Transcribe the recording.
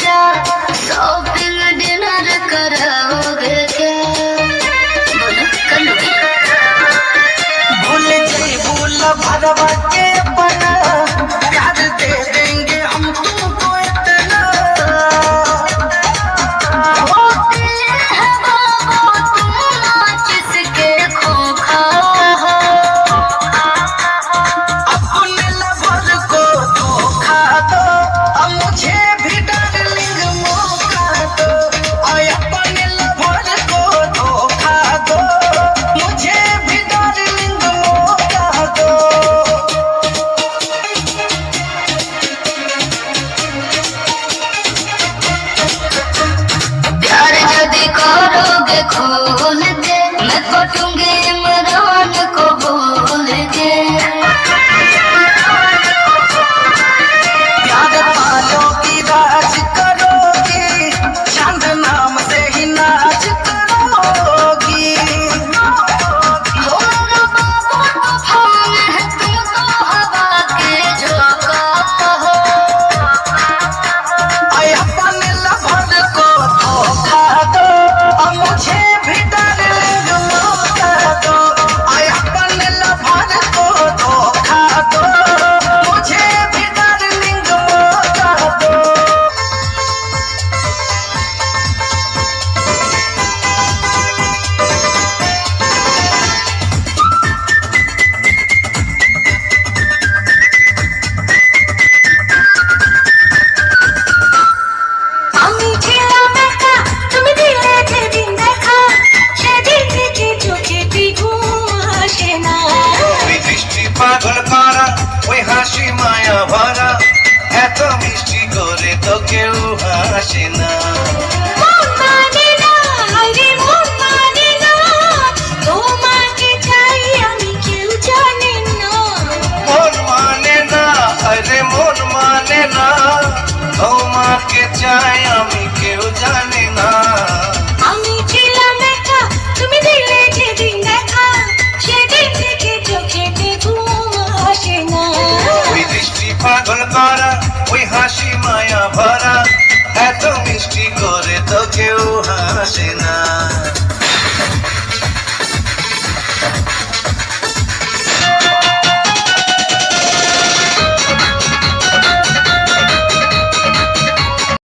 जा रोग के दे मैं को कटूँगी ভাসে মানে না মন মানে না। তোমাকে চাই আমি কেউ জানে আসে না।